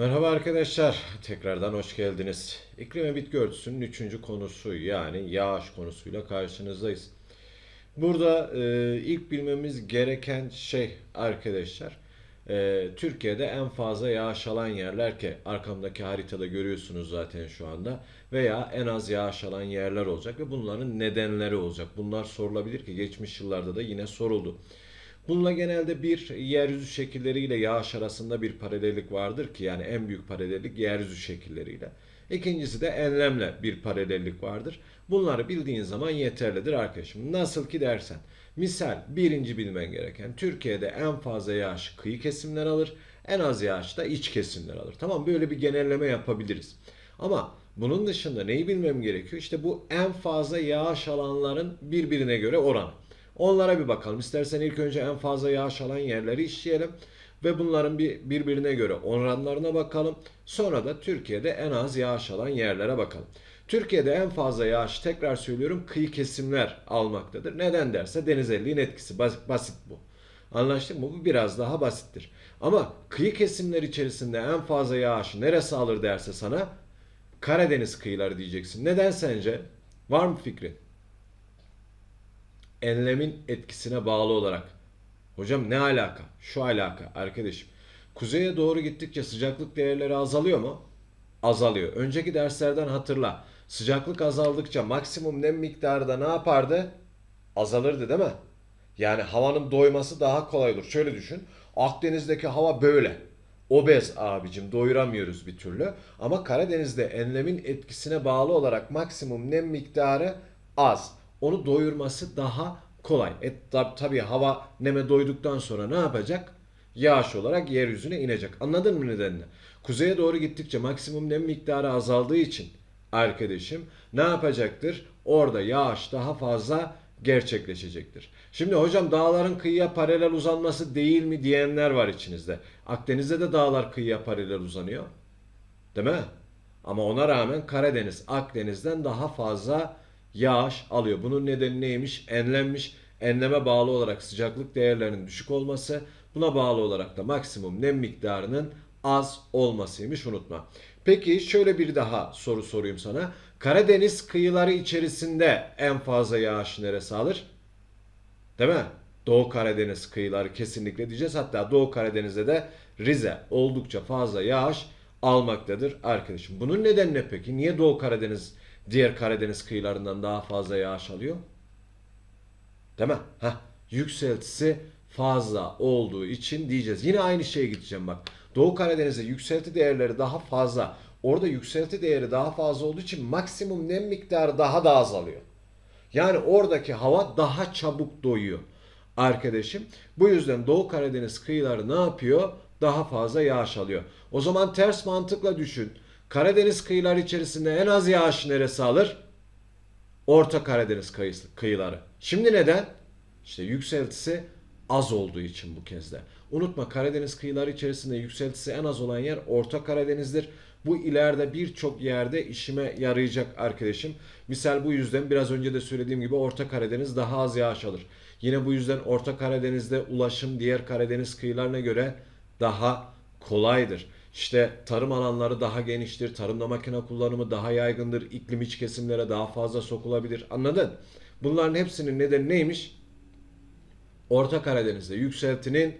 Merhaba arkadaşlar, tekrardan hoş geldiniz. İklim ve bitki örtüsünün üçüncü konusu yani yağış konusuyla karşınızdayız. Burada e, ilk bilmemiz gereken şey arkadaşlar, e, Türkiye'de en fazla yağış alan yerler ki arkamdaki haritada görüyorsunuz zaten şu anda veya en az yağış alan yerler olacak ve bunların nedenleri olacak. Bunlar sorulabilir ki geçmiş yıllarda da yine soruldu. Bununla genelde bir yeryüzü şekilleriyle yağış arasında bir paralellik vardır ki yani en büyük paralellik yeryüzü şekilleriyle. İkincisi de enlemle bir paralellik vardır. Bunları bildiğin zaman yeterlidir arkadaşım. Nasıl ki dersen. Misal birinci bilmen gereken Türkiye'de en fazla yağış kıyı kesimler alır. En az yağış da iç kesimler alır. Tamam böyle bir genelleme yapabiliriz. Ama bunun dışında neyi bilmem gerekiyor? İşte bu en fazla yağış alanların birbirine göre oranı. Onlara bir bakalım. İstersen ilk önce en fazla yağış alan yerleri işleyelim ve bunların bir birbirine göre oranlarına bakalım. Sonra da Türkiye'de en az yağış alan yerlere bakalım. Türkiye'de en fazla yağış tekrar söylüyorum kıyı kesimler almaktadır. Neden derse denizelliğin etkisi basit, basit bu. Anlaştık mı? Bu biraz daha basittir. Ama kıyı kesimler içerisinde en fazla yağışı neresi alır derse sana Karadeniz kıyıları diyeceksin. Neden sence? Var mı fikrin? Enlemin etkisine bağlı olarak. Hocam ne alaka? Şu alaka arkadaşım. Kuzeye doğru gittikçe sıcaklık değerleri azalıyor mu? Azalıyor. Önceki derslerden hatırla. Sıcaklık azaldıkça maksimum nem miktarı da ne yapardı? Azalırdı değil mi? Yani havanın doyması daha kolay olur. Şöyle düşün. Akdeniz'deki hava böyle. Obez abicim doyuramıyoruz bir türlü. Ama Karadeniz'de enlemin etkisine bağlı olarak maksimum nem miktarı az. Onu doyurması daha kolay. E, tab- tabii hava neme doyduktan sonra ne yapacak? Yağış olarak yeryüzüne inecek. Anladın mı nedenini? Kuzeye doğru gittikçe maksimum nem miktarı azaldığı için arkadaşım ne yapacaktır? Orada yağış daha fazla gerçekleşecektir. Şimdi hocam dağların kıyıya paralel uzanması değil mi diyenler var içinizde. Akdeniz'de de dağlar kıyıya paralel uzanıyor. Değil mi? Ama ona rağmen Karadeniz Akdeniz'den daha fazla yağış alıyor. Bunun nedeni neymiş? Enlenmiş. Enleme bağlı olarak sıcaklık değerlerinin düşük olması, buna bağlı olarak da maksimum nem miktarının az olmasıymış unutma. Peki şöyle bir daha soru sorayım sana. Karadeniz kıyıları içerisinde en fazla yağış neresi alır? Değil mi? Doğu Karadeniz kıyıları kesinlikle diyeceğiz. Hatta Doğu Karadeniz'de de Rize oldukça fazla yağış almaktadır arkadaşım. Bunun nedeni ne peki? Niye Doğu Karadeniz diğer Karadeniz kıyılarından daha fazla yağış alıyor? Değil mi? Heh, yükseltisi fazla olduğu için diyeceğiz. Yine aynı şeye gideceğim bak. Doğu Karadeniz'de yükselti değerleri daha fazla. Orada yükselti değeri daha fazla olduğu için maksimum nem miktarı daha da azalıyor. Yani oradaki hava daha çabuk doyuyor arkadaşım. Bu yüzden Doğu Karadeniz kıyıları ne yapıyor? Daha fazla yağış alıyor. O zaman ters mantıkla düşün. Karadeniz kıyıları içerisinde en az yağış neresi alır? Orta Karadeniz kıyısı, kıyıları. Şimdi neden? İşte yükseltisi az olduğu için bu kez de. Unutma Karadeniz kıyıları içerisinde yükseltisi en az olan yer Orta Karadeniz'dir. Bu ileride birçok yerde işime yarayacak arkadaşım. Misal bu yüzden biraz önce de söylediğim gibi Orta Karadeniz daha az yağış alır. Yine bu yüzden Orta Karadeniz'de ulaşım diğer Karadeniz kıyılarına göre daha kolaydır. İşte tarım alanları daha geniştir, tarımda makine kullanımı daha yaygındır, iklim iç kesimlere daha fazla sokulabilir. Anladın? Bunların hepsinin nedeni neymiş? Orta Karadeniz'de yükseltinin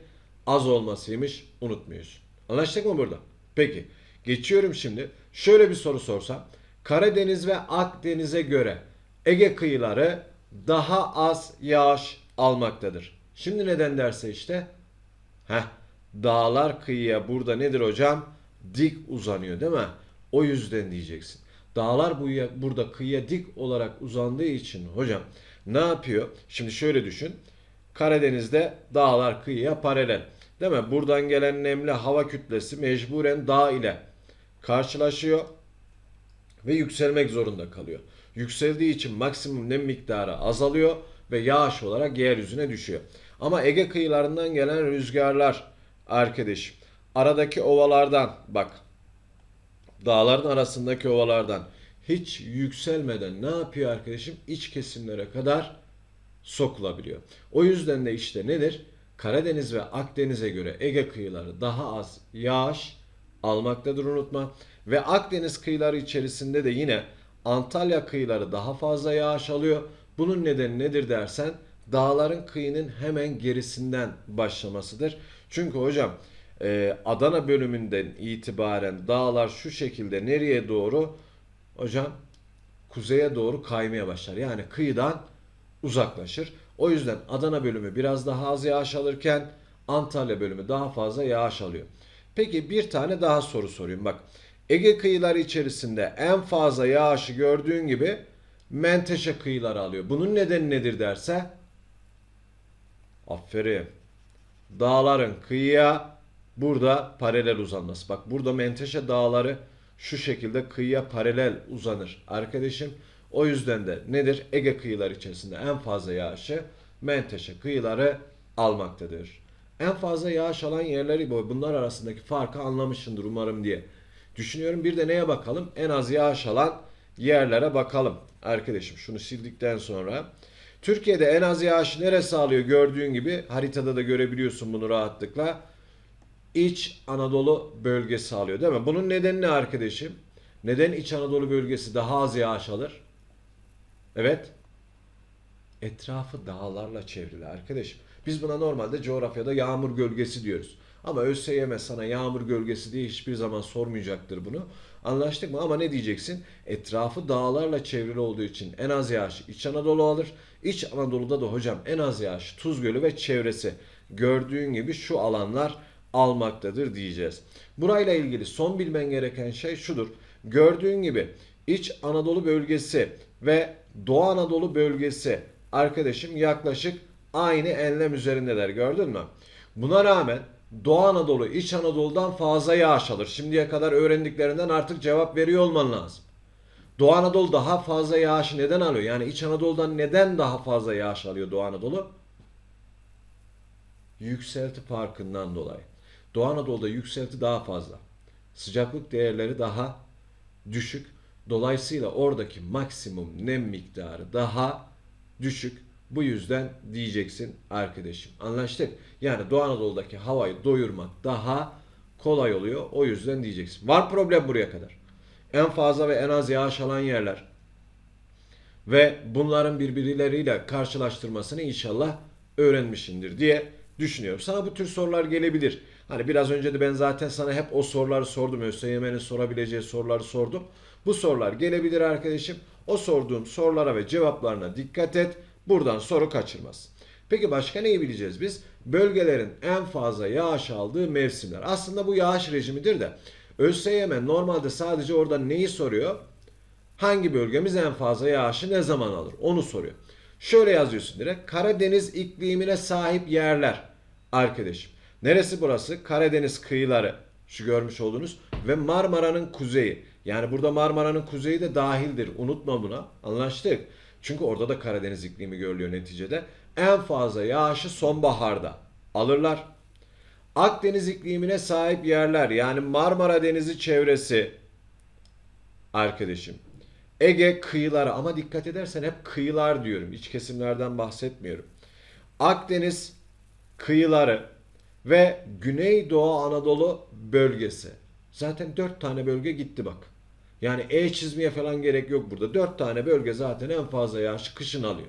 az olmasıymış. Unutmuyorsun. Anlaştık mı burada? Peki. Geçiyorum şimdi. Şöyle bir soru sorsam. Karadeniz ve Akdeniz'e göre Ege kıyıları daha az yağış almaktadır. Şimdi neden derse işte Heh, dağlar kıyıya burada nedir hocam? Dik uzanıyor değil mi? O yüzden diyeceksin. Dağlar bu burada kıyıya dik olarak uzandığı için hocam ne yapıyor? Şimdi şöyle düşün. Karadeniz'de dağlar kıyıya paralel. Değil mi? Buradan gelen nemli hava kütlesi mecburen dağ ile karşılaşıyor ve yükselmek zorunda kalıyor. Yükseldiği için maksimum nem miktarı azalıyor ve yağış olarak yeryüzüne düşüyor. Ama Ege kıyılarından gelen rüzgarlar arkadaşım aradaki ovalardan bak dağların arasındaki ovalardan hiç yükselmeden ne yapıyor arkadaşım? İç kesimlere kadar sokulabiliyor. O yüzden de işte nedir? Karadeniz ve Akdeniz'e göre Ege kıyıları daha az yağış almaktadır unutma. Ve Akdeniz kıyıları içerisinde de yine Antalya kıyıları daha fazla yağış alıyor. Bunun nedeni nedir dersen dağların kıyının hemen gerisinden başlamasıdır. Çünkü hocam e, Adana bölümünden itibaren dağlar şu şekilde nereye doğru hocam kuzeye doğru kaymaya başlar. Yani kıyıdan uzaklaşır. O yüzden Adana bölümü biraz daha az yağış alırken Antalya bölümü daha fazla yağış alıyor. Peki bir tane daha soru sorayım. Bak Ege kıyıları içerisinde en fazla yağışı gördüğün gibi Menteşe kıyıları alıyor. Bunun nedeni nedir derse? Aferin. Dağların kıyıya burada paralel uzanması. Bak burada Menteşe dağları şu şekilde kıyıya paralel uzanır arkadaşım. O yüzden de nedir? Ege kıyıları içerisinde en fazla yağışı Menteşe kıyıları almaktadır. En fazla yağış alan yerleri bu. Bunlar arasındaki farkı anlamışsındır umarım diye düşünüyorum. Bir de neye bakalım? En az yağış alan yerlere bakalım. Arkadaşım şunu sildikten sonra. Türkiye'de en az yağış neresi alıyor gördüğün gibi haritada da görebiliyorsun bunu rahatlıkla. İç Anadolu bölgesi alıyor değil mi? Bunun nedeni ne arkadaşım? Neden İç Anadolu bölgesi daha az yağış alır? Evet. Etrafı dağlarla çevrili arkadaşım. Biz buna normalde coğrafyada yağmur gölgesi diyoruz. Ama ÖSYM sana yağmur gölgesi diye hiçbir zaman sormayacaktır bunu. Anlaştık mı? Ama ne diyeceksin? Etrafı dağlarla çevrili olduğu için en az yağış İç Anadolu alır. İç Anadolu'da da hocam en az yağış Tuz Gölü ve çevresi. Gördüğün gibi şu alanlar almaktadır diyeceğiz. Burayla ilgili son bilmen gereken şey şudur. Gördüğün gibi İç Anadolu bölgesi ve Doğu Anadolu bölgesi arkadaşım yaklaşık aynı enlem üzerindeler gördün mü? Buna rağmen Doğu Anadolu İç Anadolu'dan fazla yağış alır. Şimdiye kadar öğrendiklerinden artık cevap veriyor olman lazım. Doğu Anadolu daha fazla yağış neden alıyor? Yani İç Anadolu'dan neden daha fazla yağış alıyor Doğu Anadolu? Yükselti farkından dolayı. Doğu Anadolu'da yükselti daha fazla. Sıcaklık değerleri daha düşük. Dolayısıyla oradaki maksimum nem miktarı daha düşük. Bu yüzden diyeceksin arkadaşım. Anlaştık? Yani Doğu Anadolu'daki havayı doyurmak daha kolay oluyor. O yüzden diyeceksin. Var problem buraya kadar. En fazla ve en az yağış alan yerler. Ve bunların birbirleriyle karşılaştırmasını inşallah öğrenmişsindir diye düşünüyorum. Sana bu tür sorular gelebilir. Hani biraz önce de ben zaten sana hep o soruları sordum. ÖSYM'nin sorabileceği soruları sordum. Bu sorular gelebilir arkadaşım. O sorduğum sorulara ve cevaplarına dikkat et. Buradan soru kaçırmaz. Peki başka neyi bileceğiz biz? Bölgelerin en fazla yağış aldığı mevsimler. Aslında bu yağış rejimidir de ÖSYM normalde sadece orada neyi soruyor? Hangi bölgemiz en fazla yağışı ne zaman alır? Onu soruyor. Şöyle yazıyorsun direkt. Karadeniz iklimine sahip yerler. Arkadaşım. Neresi burası? Karadeniz kıyıları. Şu görmüş olduğunuz. Ve Marmara'nın kuzeyi. Yani burada Marmara'nın kuzeyi de dahildir. Unutma buna. Anlaştık. Çünkü orada da Karadeniz iklimi görülüyor neticede. En fazla yağışı sonbaharda alırlar. Akdeniz iklimine sahip yerler yani Marmara Denizi çevresi arkadaşım. Ege kıyıları ama dikkat edersen hep kıyılar diyorum. İç kesimlerden bahsetmiyorum. Akdeniz kıyıları ve Güneydoğu Anadolu bölgesi. Zaten dört tane bölge gitti bak. Yani E çizmeye falan gerek yok burada. Dört tane bölge zaten en fazla yağış kışın alıyor.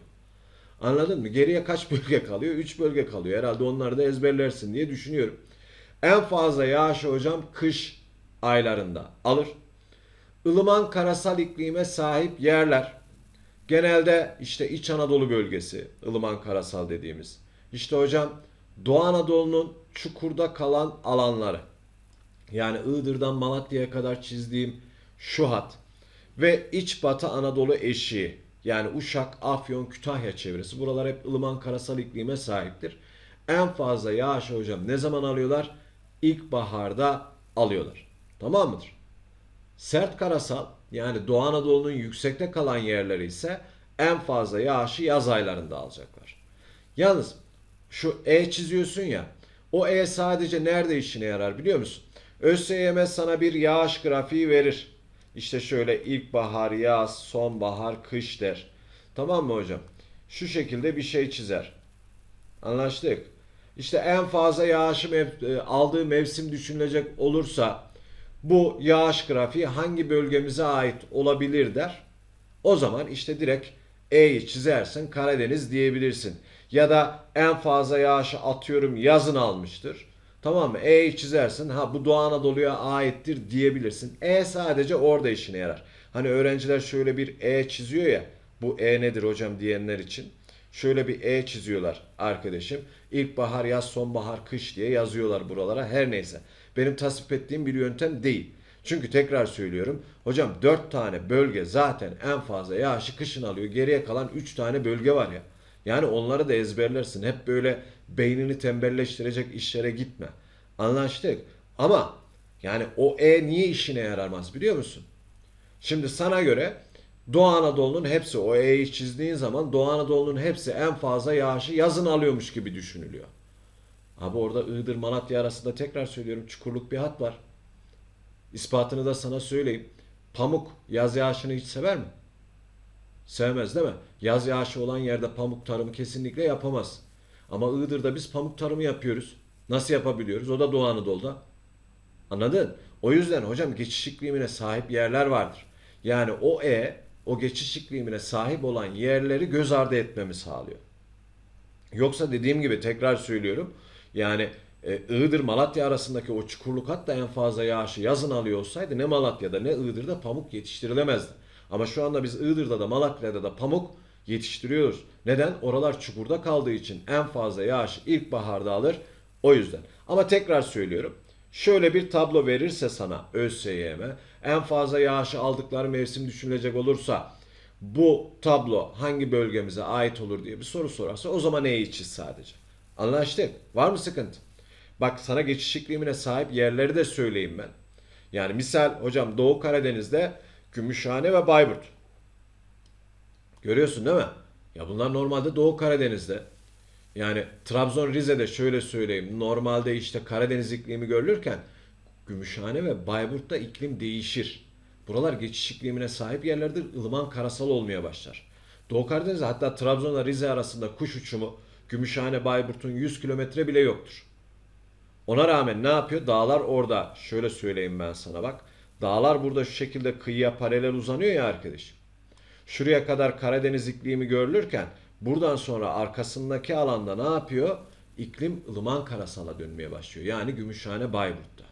Anladın mı? Geriye kaç bölge kalıyor? Üç bölge kalıyor. Herhalde onları da ezberlersin diye düşünüyorum. En fazla yağış hocam kış aylarında alır. ılıman karasal iklime sahip yerler. Genelde işte İç Anadolu bölgesi, ılıman karasal dediğimiz. İşte hocam Doğu Anadolu'nun çukurda kalan alanları. Yani Iğdır'dan Malatya'ya kadar çizdiğim şu hat ve iç batı Anadolu eşiği yani Uşak, Afyon, Kütahya çevresi buralar hep ılıman karasal iklime sahiptir. En fazla yağış hocam ne zaman alıyorlar? İlkbaharda alıyorlar. Tamam mıdır? Sert karasal yani Doğu Anadolu'nun yüksekte kalan yerleri ise en fazla yağışı yaz aylarında alacaklar. Yalnız şu E çiziyorsun ya o E sadece nerede işine yarar biliyor musun? ÖSYM sana bir yağış grafiği verir. İşte şöyle ilkbahar, yaz, sonbahar, kış der. Tamam mı hocam? Şu şekilde bir şey çizer. Anlaştık. İşte en fazla yağışı mev- e, aldığı mevsim düşünülecek olursa bu yağış grafiği hangi bölgemize ait olabilir der. O zaman işte direkt E'yi çizersin Karadeniz diyebilirsin. Ya da en fazla yağışı atıyorum yazın almıştır. Tamam mı? E'yi çizersin. Ha bu Doğu Anadolu'ya aittir diyebilirsin. E sadece orada işine yarar. Hani öğrenciler şöyle bir E çiziyor ya. Bu E nedir hocam diyenler için. Şöyle bir E çiziyorlar arkadaşım. İlkbahar, yaz, sonbahar, kış diye yazıyorlar buralara. Her neyse. Benim tasvip ettiğim bir yöntem değil. Çünkü tekrar söylüyorum. Hocam 4 tane bölge zaten en fazla yağışı kışın alıyor. Geriye kalan 3 tane bölge var ya. Yani onları da ezberlersin. Hep böyle beynini tembelleştirecek işlere gitme. Anlaştık. Ama yani o E niye işine yaramaz biliyor musun? Şimdi sana göre Doğu Anadolu'nun hepsi o E'yi çizdiğin zaman Doğu Anadolu'nun hepsi en fazla yağışı yazın alıyormuş gibi düşünülüyor. Abi orada Iğdır Malatya arasında tekrar söylüyorum çukurluk bir hat var. İspatını da sana söyleyeyim. Pamuk yaz yağışını hiç sever mi? Sevmez değil mi? Yaz yağışı olan yerde pamuk tarımı kesinlikle yapamaz. Ama Iğdır'da biz pamuk tarımı yapıyoruz. Nasıl yapabiliyoruz? O da Doğu Anadolu'da. Anladın? O yüzden hocam geçiş iklimine sahip yerler vardır. Yani o E, o geçiş iklimine sahip olan yerleri göz ardı etmemi sağlıyor. Yoksa dediğim gibi tekrar söylüyorum. Yani e, Iğdır Malatya arasındaki o çukurluk hatta en fazla yağışı yazın alıyor olsaydı ne Malatya'da ne Iğdır'da pamuk yetiştirilemezdi. Ama şu anda biz Iğdır'da da Malatya'da da pamuk yetiştiriyoruz. Neden? Oralar çukurda kaldığı için en fazla yağışı ilkbaharda alır. O yüzden. Ama tekrar söylüyorum. Şöyle bir tablo verirse sana ÖSYM en fazla yağışı aldıkları mevsim düşünülecek olursa bu tablo hangi bölgemize ait olur diye bir soru sorarsa o zaman neyi çiz sadece. Anlaştık. Var mı sıkıntı? Bak sana geçiş iklimine sahip yerleri de söyleyeyim ben. Yani misal hocam Doğu Karadeniz'de Gümüşhane ve Bayburt. Görüyorsun değil mi? Ya bunlar normalde Doğu Karadeniz'de. Yani Trabzon Rize'de şöyle söyleyeyim. Normalde işte Karadeniz iklimi görülürken Gümüşhane ve Bayburt'ta iklim değişir. Buralar geçiş iklimine sahip yerlerdir. ılıman karasal olmaya başlar. Doğu Karadeniz'de hatta Trabzon'la Rize arasında kuş uçumu Gümüşhane Bayburt'un 100 kilometre bile yoktur. Ona rağmen ne yapıyor? Dağlar orada. Şöyle söyleyeyim ben sana bak. Dağlar burada şu şekilde kıyıya paralel uzanıyor ya arkadaşım. Şuraya kadar Karadeniz iklimi görülürken buradan sonra arkasındaki alanda ne yapıyor? İklim ılıman karasala dönmeye başlıyor. Yani Gümüşhane Bayburt'ta.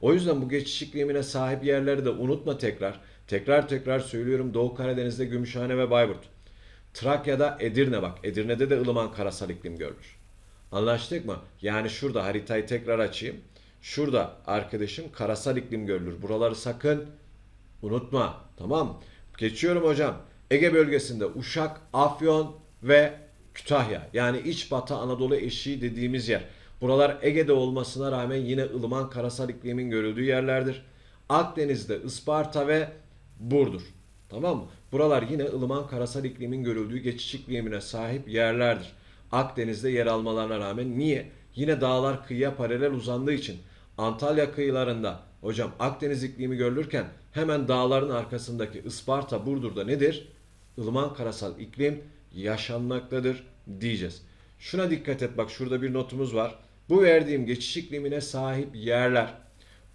O yüzden bu geçiş iklimine sahip yerleri de unutma tekrar. Tekrar tekrar söylüyorum Doğu Karadeniz'de Gümüşhane ve Bayburt. Trakya'da Edirne bak. Edirne'de de ılıman karasal iklim görülür. Anlaştık mı? Yani şurada haritayı tekrar açayım. Şurada arkadaşım karasal iklim görülür. Buraları sakın unutma. Tamam? Geçiyorum hocam. Ege bölgesinde Uşak, Afyon ve Kütahya. Yani iç batı Anadolu eşiği dediğimiz yer. Buralar Ege'de olmasına rağmen yine ılıman karasal iklimin görüldüğü yerlerdir. Akdeniz'de Isparta ve Burdur. Tamam mı? Buralar yine ılıman karasal iklimin görüldüğü geçiş iklimine sahip yerlerdir. Akdeniz'de yer almalarına rağmen niye? Yine dağlar kıyıya paralel uzandığı için Antalya kıyılarında hocam Akdeniz iklimi görülürken hemen dağların arkasındaki Isparta, Burdur'da nedir? Ilıman karasal iklim yaşanmaktadır diyeceğiz. Şuna dikkat et bak şurada bir notumuz var. Bu verdiğim geçiş iklimine sahip yerler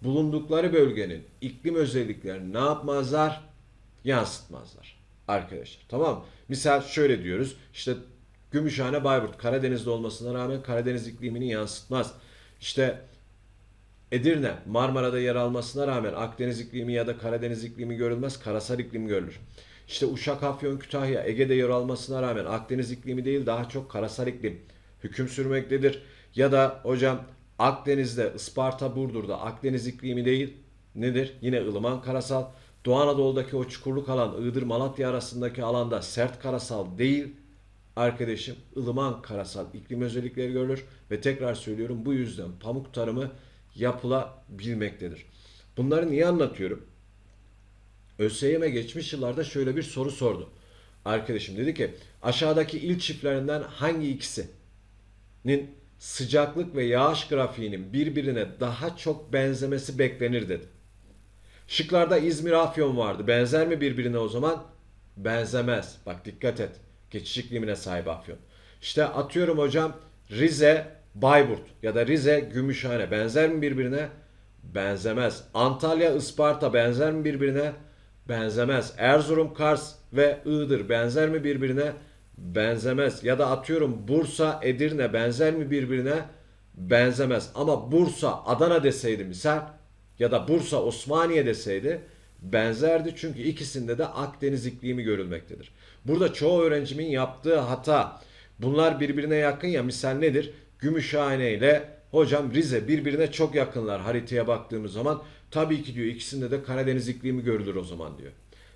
bulundukları bölgenin iklim özelliklerini ne yapmazlar? Yansıtmazlar. Arkadaşlar tamam? Misal şöyle diyoruz. İşte Gümüşhane Bayburt Karadeniz'de olmasına rağmen Karadeniz iklimini yansıtmaz. İşte Edirne Marmara'da yer almasına rağmen Akdeniz iklimi ya da Karadeniz iklimi görülmez, karasal iklim görülür. İşte Uşak, Afyon, Kütahya, Ege'de yer almasına rağmen Akdeniz iklimi değil daha çok karasal iklim hüküm sürmektedir. Ya da hocam Akdeniz'de, Isparta, Burdur'da Akdeniz iklimi değil nedir? Yine ılıman karasal. Doğu Anadolu'daki o çukurluk alan Iğdır, Malatya arasındaki alanda sert karasal değil arkadaşım ılıman karasal iklim özellikleri görülür ve tekrar söylüyorum bu yüzden pamuk tarımı yapılabilmektedir. Bunları niye anlatıyorum? ÖSYM geçmiş yıllarda şöyle bir soru sordu. Arkadaşım dedi ki aşağıdaki il çiftlerinden hangi ikisinin sıcaklık ve yağış grafiğinin birbirine daha çok benzemesi beklenir dedi. Şıklarda İzmir, Afyon vardı. Benzer mi birbirine o zaman? Benzemez. Bak dikkat et. Geçiş iklimine sahip Afyon. İşte atıyorum hocam Rize, Bayburt ya da Rize, Gümüşhane benzer mi birbirine? Benzemez. Antalya, Isparta benzer mi birbirine? Benzemez. Erzurum, Kars ve Iğdır benzer mi birbirine? Benzemez. Ya da atıyorum Bursa, Edirne benzer mi birbirine? Benzemez. Ama Bursa, Adana deseydi misal ya da Bursa, Osmaniye deseydi benzerdi. Çünkü ikisinde de Akdeniz iklimi görülmektedir. Burada çoğu öğrencimin yaptığı hata bunlar birbirine yakın ya misal nedir? Gümüşhane ile hocam Rize birbirine çok yakınlar haritaya baktığımız zaman. Tabii ki diyor ikisinde de Karadeniz iklimi görülür o zaman diyor.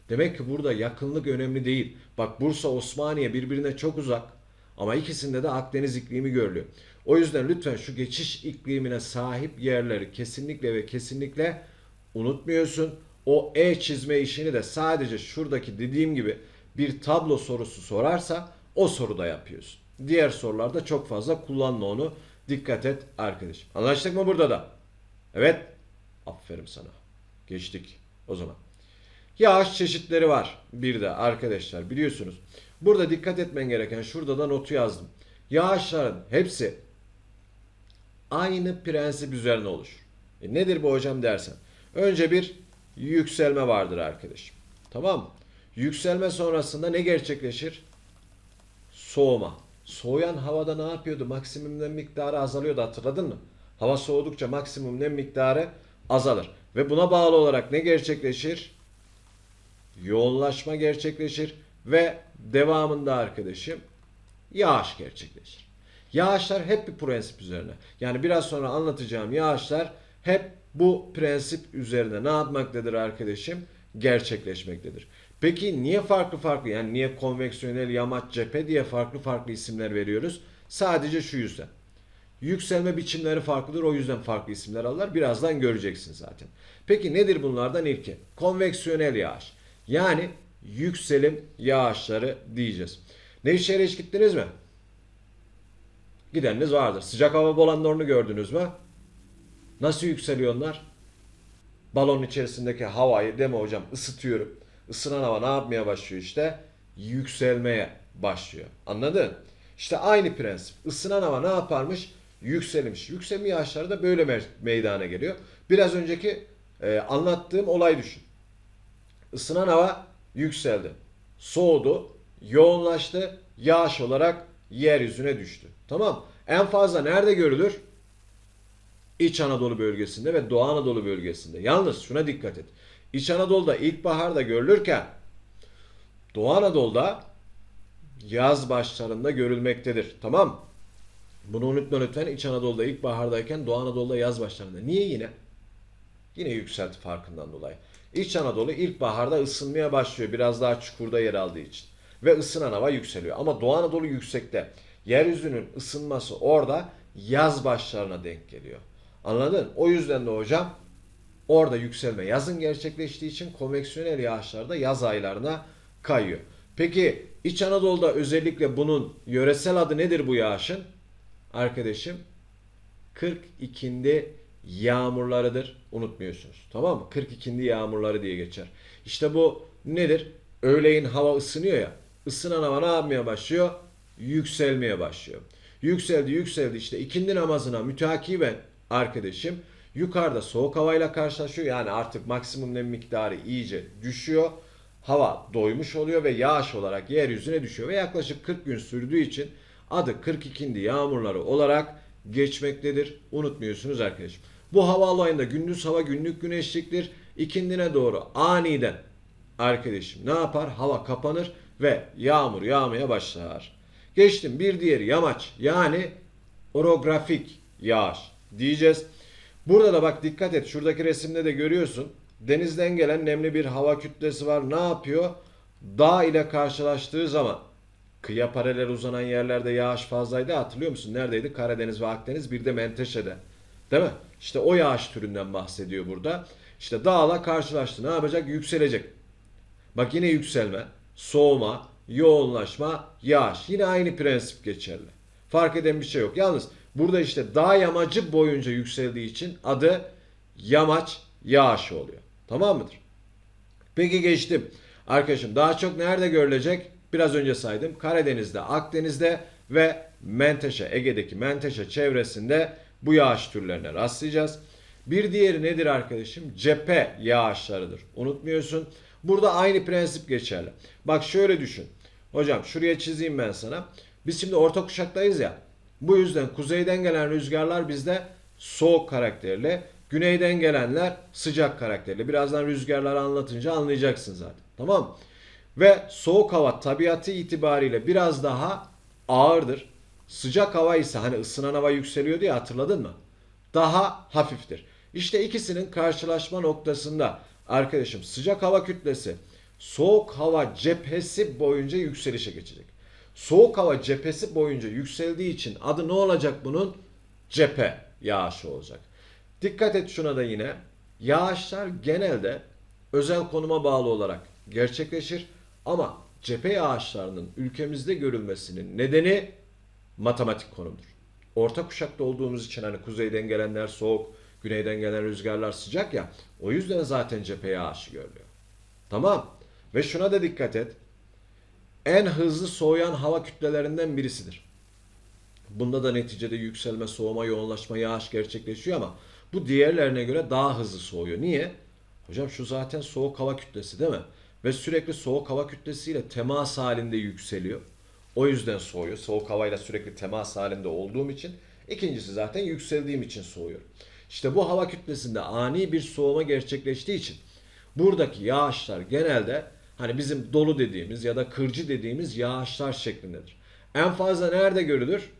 Demek ki burada yakınlık önemli değil. Bak Bursa, Osmaniye birbirine çok uzak ama ikisinde de Akdeniz iklimi görülüyor. O yüzden lütfen şu geçiş iklimine sahip yerleri kesinlikle ve kesinlikle unutmuyorsun. O E çizme işini de sadece şuradaki dediğim gibi bir tablo sorusu sorarsa o soruda yapıyorsun. Diğer sorularda çok fazla kullanma onu. Dikkat et arkadaşım. Anlaştık mı burada da? Evet. Aferin sana. Geçtik o zaman. Yağış çeşitleri var bir de arkadaşlar biliyorsunuz. Burada dikkat etmen gereken şurada da notu yazdım. Yağışların hepsi aynı prensip üzerine oluşur. E nedir bu hocam dersen? Önce bir yükselme vardır arkadaşım. Tamam mı? Yükselme sonrasında ne gerçekleşir? Soğuma. Soğuyan havada ne yapıyordu? Maksimum nem miktarı azalıyordu hatırladın mı? Hava soğudukça maksimum nem miktarı azalır. Ve buna bağlı olarak ne gerçekleşir? Yoğunlaşma gerçekleşir ve devamında arkadaşım yağış gerçekleşir. Yağışlar hep bir prensip üzerine. Yani biraz sonra anlatacağım yağışlar hep bu prensip üzerine ne yapmaktadır arkadaşım? Gerçekleşmektedir. Peki niye farklı farklı yani niye konveksiyonel yamaç cephe diye farklı farklı isimler veriyoruz? Sadece şu yüzden. Yükselme biçimleri farklıdır o yüzden farklı isimler alırlar. Birazdan göreceksin zaten. Peki nedir bunlardan ilki? Konveksiyonel yağış. Yani yükselim yağışları diyeceğiz. Nevşehir'e hiç gittiniz mi? Gideniniz vardır. Sıcak hava balonlarını gördünüz mü? Nasıl yükseliyor onlar? Balonun içerisindeki havayı deme hocam ısıtıyorum. Isınan hava ne yapmaya başlıyor işte? Yükselmeye başlıyor. Anladın? İşte aynı prensip. Isınan hava ne yaparmış? Yükselmiş. Yükselme yağışları da böyle me- meydana geliyor. Biraz önceki e, anlattığım olay düşün. Isınan hava yükseldi. Soğudu, yoğunlaştı, yağış olarak yeryüzüne düştü. Tamam. En fazla nerede görülür? İç Anadolu bölgesinde ve Doğu Anadolu bölgesinde. Yalnız şuna dikkat et. İç Anadolu'da ilkbaharda görülürken Doğu Anadolu'da yaz başlarında görülmektedir. Tamam? Bunu unutma lütfen. İç Anadolu'da ilkbahardayken Doğu Anadolu'da yaz başlarında. Niye yine? Yine yükselti farkından dolayı. İç Anadolu ilkbaharda ısınmaya başlıyor. Biraz daha çukurda yer aldığı için. Ve ısınan hava yükseliyor. Ama Doğu Anadolu yüksekte. Yeryüzünün ısınması orada yaz başlarına denk geliyor. Anladın? O yüzden de hocam orada yükselme yazın gerçekleştiği için konveksiyonel yağışlar da yaz aylarına kayıyor. Peki İç Anadolu'da özellikle bunun yöresel adı nedir bu yağışın? Arkadaşım 42'inde yağmurlarıdır. Unutmuyorsunuz. Tamam mı? 42'inde yağmurları diye geçer. İşte bu nedir? Öğleyin hava ısınıyor ya. Isınan hava ne yapmaya başlıyor? Yükselmeye başlıyor. Yükseldi yükseldi işte ikindi namazına mütakiben arkadaşım yukarıda soğuk havayla karşılaşıyor. Yani artık maksimum nem miktarı iyice düşüyor. Hava doymuş oluyor ve yağış olarak yeryüzüne düşüyor. Ve yaklaşık 40 gün sürdüğü için adı 42'indi yağmurları olarak geçmektedir. Unutmuyorsunuz arkadaşım. Bu hava alayında gündüz hava günlük güneşliktir. İkindine doğru aniden arkadaşım ne yapar? Hava kapanır ve yağmur yağmaya başlar. Geçtim bir diğeri yamaç yani orografik yağış diyeceğiz. Burada da bak dikkat et şuradaki resimde de görüyorsun. Denizden gelen nemli bir hava kütlesi var. Ne yapıyor? Dağ ile karşılaştığı zaman kıyıya paralel uzanan yerlerde yağış fazlaydı hatırlıyor musun? Neredeydi? Karadeniz ve Akdeniz bir de Menteşe'de. Değil mi? İşte o yağış türünden bahsediyor burada. İşte dağla karşılaştı. Ne yapacak? Yükselecek. Bak yine yükselme, soğuma, yoğunlaşma, yağış. Yine aynı prensip geçerli. Fark eden bir şey yok. Yalnız burada işte dağ yamacı boyunca yükseldiği için adı yamaç yağışı oluyor. Tamam mıdır? Peki geçtim. Arkadaşım daha çok nerede görülecek? Biraz önce saydım. Karadeniz'de, Akdeniz'de ve Menteşe, Ege'deki Menteşe çevresinde bu yağış türlerine rastlayacağız. Bir diğeri nedir arkadaşım? Cephe yağışlarıdır. Unutmuyorsun. Burada aynı prensip geçerli. Bak şöyle düşün. Hocam şuraya çizeyim ben sana. Biz şimdi orta kuşaktayız ya. Bu yüzden kuzeyden gelen rüzgarlar bizde soğuk karakterli. Güneyden gelenler sıcak karakterli. Birazdan rüzgarları anlatınca anlayacaksın zaten. Tamam mı? Ve soğuk hava tabiatı itibariyle biraz daha ağırdır. Sıcak hava ise hani ısınan hava yükseliyor diye hatırladın mı? Daha hafiftir. İşte ikisinin karşılaşma noktasında arkadaşım sıcak hava kütlesi soğuk hava cephesi boyunca yükselişe geçecek. Soğuk hava cephesi boyunca yükseldiği için adı ne olacak bunun? Cephe yağışı olacak. Dikkat et şuna da yine. Yağışlar genelde özel konuma bağlı olarak gerçekleşir ama cephe yağışlarının ülkemizde görülmesinin nedeni matematik konumdur. Orta kuşakta olduğumuz için hani kuzeyden gelenler soğuk, güneyden gelen rüzgarlar sıcak ya. O yüzden zaten cephe yağışı görülüyor. Tamam. Ve şuna da dikkat et. En hızlı soğuyan hava kütlelerinden birisidir. Bunda da neticede yükselme, soğuma, yoğunlaşma, yağış gerçekleşiyor ama bu diğerlerine göre daha hızlı soğuyor. Niye? Hocam şu zaten soğuk hava kütlesi değil mi? Ve sürekli soğuk hava kütlesiyle temas halinde yükseliyor. O yüzden soğuyor. Soğuk havayla sürekli temas halinde olduğum için. İkincisi zaten yükseldiğim için soğuyor. İşte bu hava kütlesinde ani bir soğuma gerçekleştiği için buradaki yağışlar genelde hani bizim dolu dediğimiz ya da kırcı dediğimiz yağışlar şeklindedir. En fazla nerede görülür?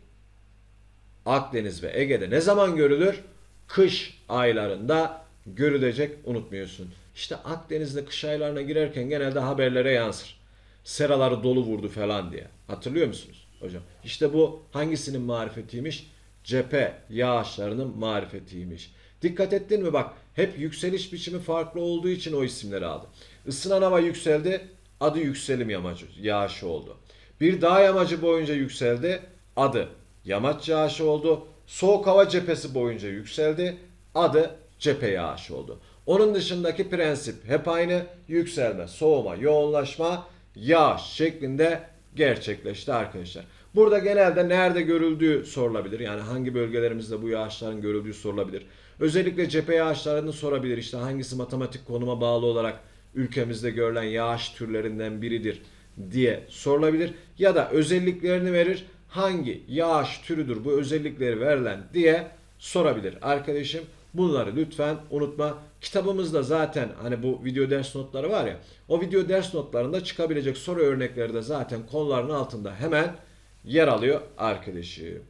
Akdeniz ve Ege'de ne zaman görülür? Kış aylarında görülecek unutmuyorsun. İşte Akdeniz'de kış aylarına girerken genelde haberlere yansır. Seraları dolu vurdu falan diye. Hatırlıyor musunuz hocam? İşte bu hangisinin marifetiymiş? Cephe yağışlarının marifetiymiş. Dikkat ettin mi bak hep yükseliş biçimi farklı olduğu için o isimleri aldı. Isınan hava yükseldi adı yükselim yamacı yağışı oldu. Bir dağ yamacı boyunca yükseldi adı yamaç yağışı oldu. Soğuk hava cephesi boyunca yükseldi adı cephe yağışı oldu. Onun dışındaki prensip hep aynı yükselme, soğuma, yoğunlaşma, yağış şeklinde gerçekleşti arkadaşlar. Burada genelde nerede görüldüğü sorulabilir. Yani hangi bölgelerimizde bu yağışların görüldüğü sorulabilir. Özellikle cephe yağışlarını sorabilir. İşte hangisi matematik konuma bağlı olarak ülkemizde görülen yağış türlerinden biridir diye sorulabilir. Ya da özelliklerini verir. Hangi yağış türüdür bu özellikleri verilen diye sorabilir arkadaşım. Bunları lütfen unutma. Kitabımızda zaten hani bu video ders notları var ya. O video ders notlarında çıkabilecek soru örnekleri de zaten konuların altında hemen yer alıyor arkadaşım.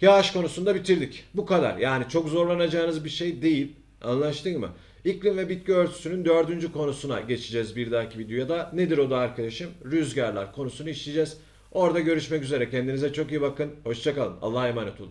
Yağış konusunda bitirdik. Bu kadar. Yani çok zorlanacağınız bir şey değil. Anlaştık mı? İklim ve bitki örtüsünün dördüncü konusuna geçeceğiz bir dahaki videoda. Nedir o da arkadaşım? Rüzgarlar konusunu işleyeceğiz. Orada görüşmek üzere. Kendinize çok iyi bakın. Hoşçakalın. Allah'a emanet olun.